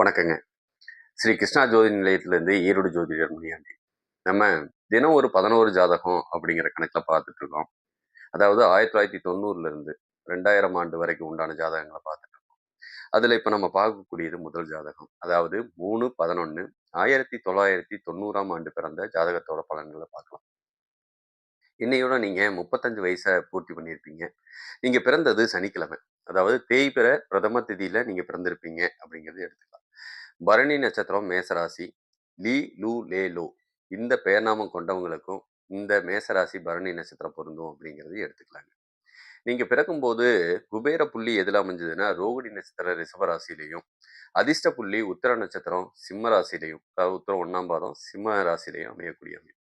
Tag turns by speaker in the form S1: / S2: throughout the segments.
S1: வணக்கங்க. ஸ்ரீ கிருஷ்ணா ஜோதி நிலையத்திலேருந்து ஈரோடு ஜோதிடர் முனியாண்டி. நம்ம தினம் ஒரு பதினோரு ஜாதகம் அப்படிங்கிற கணக்கில் பார்த்துட்டு இருக்கோம் அதாவது ஆயிரத்தி தொள்ளாயிரத்தி தொண்ணூறுலேருந்து ரெண்டாயிரம் ஆண்டு வரைக்கும் உண்டான ஜாதகங்களை பார்த்துட்டு இருக்கோம் அதில் இப்போ நம்ம பார்க்கக்கூடியது முதல் ஜாதகம். அதாவது மூணு பதினொன்று ஆயிரத்தி தொள்ளாயிரத்தி தொண்ணூறாம் ஆண்டு பிறந்த ஜாதகத்தோட பலன்களை பார்க்கலாம். இன்னையோட நீங்கள் முப்பத்தஞ்சு வயசை பூர்த்தி பண்ணியிருப்பீங்க. நீங்கள் பிறந்தது சனிக்கிழமை. அதாவது தேய்பிற பிரதம திதியில் நீங்கள் பிறந்திருப்பீங்க அப்படிங்கிறது எடுத்துக்கலாம். பரணி நட்சத்திரம் மேசராசி. லீ லூ லே லோ. இந்த பெயர்நாமம் கொண்டவங்களுக்கும் இந்த மேசராசி பரணி நட்சத்திரம் பொருந்தும் அப்படிங்கிறது எடுத்துக்கலாங்க. நீங்கள் பிறக்கும்போது குபேர புள்ளி எதில் அமைஞ்சதுன்னா ரோகிணி நட்சத்திர ரிஷபராசிலையும் அதிர்ஷ்ட புள்ளி உத்தர நட்சத்திரம் சிம்ம ராசிலையும் அதாவது உத்தரம் ஒன்றாம் பாதம் சிம்ம ராசிலையும் அமையக்கூடிய அமைப்பு.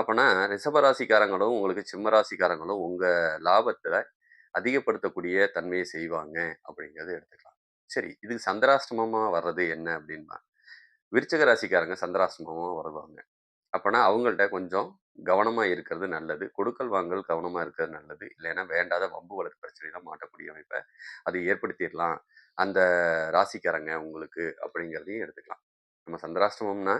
S1: அப்போனா ரிஷபராசிக்காரங்களும் உங்களுக்கு சிம்ம ராசிக்காரங்களும் லாபத்தில் அதிகப்படுத்தக்கூடிய தன்மையை செய்வாங்க அப்படிங்கிறத எடுத்துக்கலாம் சரி இதுக்கு சந்திராஷ்டமமாக வர்றது என்ன அப்படின்பா. விருச்சக ராசிக்காரங்க சந்திராஷ்டமமாக வருவாங்க. அப்போனா அவங்கள்ட்ட கொஞ்சம் கவனமாக இருக்கிறது நல்லது. கொடுக்கல் வாங்கல் கவனமாக இருக்கிறது நல்லது. இல்லைன்னா வேண்டாத வம்பு வளர்ப்பு பிரச்சனைலாம் மாட்டக்கூடிய அமைப்பை அதை ஏற்படுத்திடலாம். அந்த ராசிக்காரங்க உங்களுக்கு அப்படிங்கிறதையும் எடுத்துக்கலாம். நம்ம சந்திராஷ்டமம்னா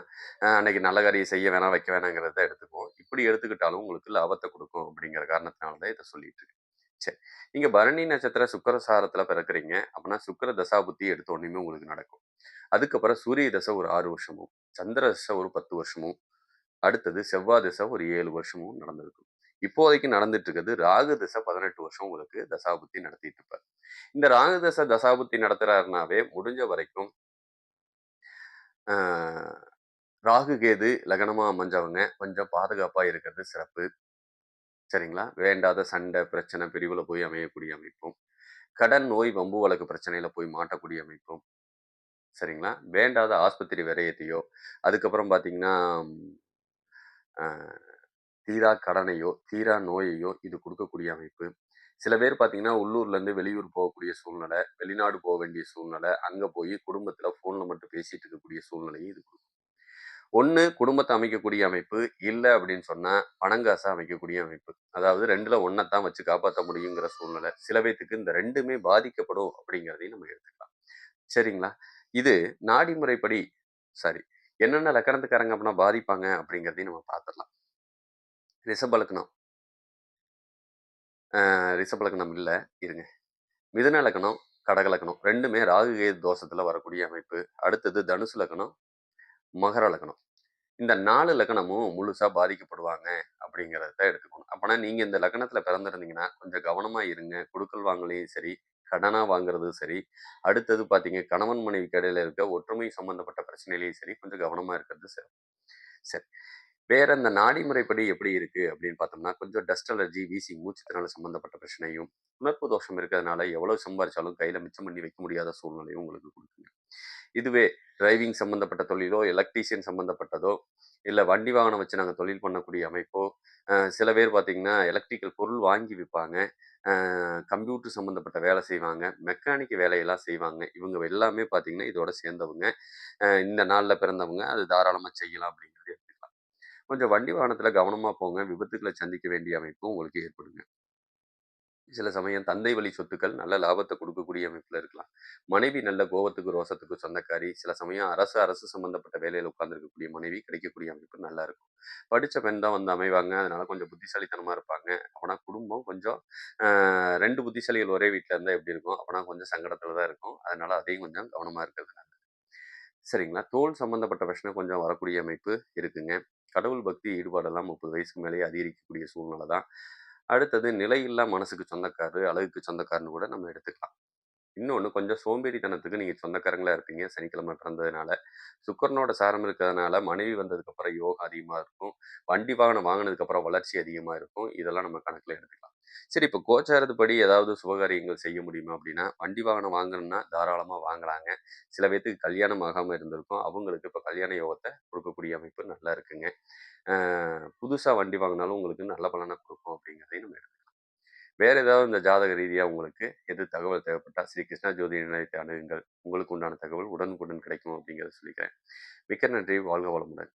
S1: அன்னைக்கு நல்ல காரியம் செய்ய வேணாம் வைக்க வேணாங்கிறத எடுத்துக்குவோம். இப்படி எடுத்துக்கிட்டாலும் உங்களுக்கு லாபத்தை கொடுக்கும் அப்படிங்கிற காரணத்தினால தான் இதை சொல்லிட்டு இருக்கேன். சரி நீங்க பரணி நட்சத்திர சுக்கர சாரத்துல பிறக்குறீங்க. அப்படின்னா சுக்கர தசாபுத்தி எடுத்த உடனே உங்களுக்கு நடக்கும். அதுக்கப்புறம் சூரிய தசை ஒரு ஆறு வருஷமும் சந்திர தசை ஒரு பத்து வருஷமும் அடுத்தது செவ்வாய் தசை ஒரு ஏழு வருஷமும் நடந்திருக்கும். இப்போதைக்கு நடந்துட்டு இருக்கிறது ராகு தசை பதினெட்டு வருஷம் உங்களுக்கு தசாபுத்தி நடத்திட்டு இருப்பார். இந்த ராகு தசை தசாபுத்தி நடத்துறாருனாவே முடிஞ்ச வரைக்கும் ராகு கேது லகனமா அமைஞ்சவங்க கொஞ்சம் பாதுகாப்பா இருக்கிறது சிறப்பு. சரிங்களா? வேண்டாத சண்டை பிரச்சனை பிரிவில் போய் அமையக்கூடிய அமைப்பும் கடன் நோய் வம்பு வழக்கு பிரச்சனையில் போய் மாட்டக்கூடிய அமைப்பும் சரிங்களா? வேண்டாத ஆஸ்பத்திரி விரயத்தையோ அதுக்கப்புறம் பார்த்தீங்கன்னா தீரா கடனையோ தீரா நோயையோ இது கொடுக்கக்கூடிய அமைப்பு. சில பேர் பார்த்தீங்கன்னா உள்ளூர்லேருந்து வெளியூர் போகக்கூடிய சூழ்நிலை வெளிநாடு போக வேண்டிய சூழ்நிலை அங்கே போய் குடும்பத்தில் ஃபோனில் மட்டும் பேசிகிட்டு இருக்கக்கூடிய சூழ்நிலையும் இது கொடுக்கும் ஒன்று குடும்பத்தை அமைக்கக்கூடிய அமைப்பு இல்லை அப்படின்னு சொன்னால் பணங்காசை அமைக்கக்கூடிய அமைப்பு. அதாவது ரெண்டில் ஒன்றைத்தான் வச்சு காப்பாற்ற முடியுங்கிற சூழ்நிலை. சில பேத்துக்கு இந்த ரெண்டுமே பாதிக்கப்படும் அப்படிங்கிறதையும் நம்ம எடுத்துக்கலாம். சரிங்களா? இது நாடி முறைப்படி சரி என்னென்ன லக்கணத்துக்காரங்க அப்படின்னா பாதிப்பாங்க அப்படிங்கிறதையும் நம்ம பார்த்துடலாம். ரிஷபலக்கணம். ரிஷபலக்கணம் இல்லை இருங்க. மிதுன லக்கணம் கடகலக்கணம் ரெண்டுமே ராகு தோஷத்தில் வரக்கூடிய அமைப்பு. அடுத்தது தனுசு லக்கணம் மகர லக்னம். இந்த நாலு லக்னமும் முழுசா பாதிக்கப்படுவாங்க அப்படிங்கிறத எடுத்துக்கணும். அப்போனா நீங்க இந்த லக்னத்தில் பிறந்திருந்தீங்கன்னா கொஞ்சம் கவனமா இருங்க. கொடுக்கல் வாங்கலையும் சரி கடனா வாங்குறதும் சரி. அடுத்தது பார்த்தீங்க கணவன் மனைவி கடையில் இருக்க ஒற்றுமை சம்மந்தப்பட்ட பிரச்சனையிலையும் சரி கொஞ்சம் கவனமா இருக்கிறது சரி சரி. வேற இந்த நாடி முறைப்படி எப்படி இருக்கு அப்படின்னு பார்த்தோம்னா கொஞ்சம் டஸ்ட் அலர்ஜி வீசி மூச்சுத்தினால சம்மந்தப்பட்ட பிரச்சனையும் உணர்ப்பு தோஷம் இருக்கிறதுனால எவ்வளவு சம்பாரிச்சாலும் கையில மிச்சம் பண்ணி வைக்க முடியாத சூழ்நிலையும் உங்களுக்கு கொடுக்குங்க. இதுவே டிரைவிங் சம்மந்தப்பட்ட தொழிலோ எலக்ட்ரீஷியன் சம்மந்தப்பட்டதோ இல்லை வண்டி வாகனம் வச்சு நாங்கள் தொழில் பண்ணக்கூடிய அமைப்போ சில பேர் பார்த்தீங்கன்னா எலக்ட்ரிக்கல் பொருள் வாங்கி விற்பாங்க கம்ப்யூட்டர் சம்மந்தப்பட்ட வேலை செய்வாங்க. மெக்கானிக் வேலையெல்லாம் செய்வாங்க. இவங்க எல்லாமே பார்த்தீங்கன்னா இதோட சேர்ந்தவங்க. இந்த நாளில் பிறந்தவங்க. அது தாராளமாக செய்யலாம் அப்படிங்கிறது. எடுத்துக்கலாம் கொஞ்சம் வண்டி வாகனத்தில் கவனமாக போங்க. விபத்துக்களை சந்திக்க வேண்டிய அமைப்பும் உங்களுக்கு ஏற்படுங்க. சில சமயம் தந்தை வழி சொத்துக்கள் நல்ல லாபத்தை கொடுக்கக்கூடிய அமைப்பில் இருக்கலாம். மனைவி நல்ல கோபத்துக்கு ரோசத்துக்கு சொந்தக்காரி சில சமயம் அரசு அரசு சம்பந்தப்பட்ட வேலையில் உட்கார்ந்துருக்கக்கூடிய மனைவி கிடைக்கக்கூடிய அமைப்பு நல்லா இருக்கும். படித்த பெண் தான் வந்து அமைவாங்க. அதனால கொஞ்சம் புத்திசாலித்தனமாக இருப்பாங்க. அப்போனா குடும்பம் கொஞ்சம் ரெண்டு புத்திசாலிகள் ஒரே வீட்டில் இருந்தால் எப்படி இருக்கும்? அப்போனா கொஞ்சம் சங்கடத்தில் தான் இருக்கும். அதனால அதையும் கொஞ்சம் கவனமாக இருக்கிறது நல்லது. சரிங்களா? தோல் சம்பந்தப்பட்ட பிரச்சனை கொஞ்சம் வரக்கூடிய அமைப்பு இருக்குங்க. கடவுள் பக்தி ஈடுபாடெல்லாம் முப்பது வயசுக்கு மேலேயே அதிகரிக்கக்கூடிய சூழ்நிலை தான். அடுத்தது நிலையில்லா மனசுக்கு சொந்தக்காரு அழகுக்கு சொந்தக்காரன்னு கூட நம்ம எடுத்துக்கலாம். இன்னொன்று கொஞ்சம் சோம்பேறித்தனத்துக்கு நீங்கள் சொந்தக்காரங்களா இருப்பீங்க. சனிக்கிழமை பிறந்ததுனால. சுக்கரனோட சாரம் இருக்கிறதுனால மனைவி வந்ததுக்கப்புறம் யோகா அதிகமாக இருக்கும். வண்டி வாகனம் வாங்கினதுக்கப்புறம் வளர்ச்சி அதிகமாக இருக்கும். இதெல்லாம் நம்ம கணக்கில் எடுத்துக்கலாம். சரி இப்போ கோச்சாரத்துப்படி ஏதாவது சுபகாரியங்கள் செய்ய முடியுமா அப்படின்னா வண்டி வாகனம் வாங்கணும்னா தாராளமாக வாங்கலாங்க. சில பேர்த்துக்கு கல்யாணம் ஆகாமல் இருந்திருக்கும். அவங்களுக்கு இப்போ கல்யாண யோகத்தை கொடுக்கக்கூடிய அமைப்பு நல்லா இருக்குங்க. புதுசாக வண்டி வாங்கினாலும் உங்களுக்கு நல்ல பலனை கொடுக்கும் அப்படிங்கிறதையும் நம்ம எடுத்துக்கலாம். வேற ஏதாவது இந்த ஜாதக ரீதியாக உங்களுக்கு எது தகவல் தேவைப்பட்டால் ஸ்ரீ கிருஷ்ணா ஜோதி நிலையத்தை அணுகுங்கள். உங்களுக்கு உண்டான தகவல் உடனுக்குடன் கிடைக்கும் அப்படிங்கிறத சொல்லிக்கிறேன். மிக்க நன்றி. வாழ்க வளமுடன்.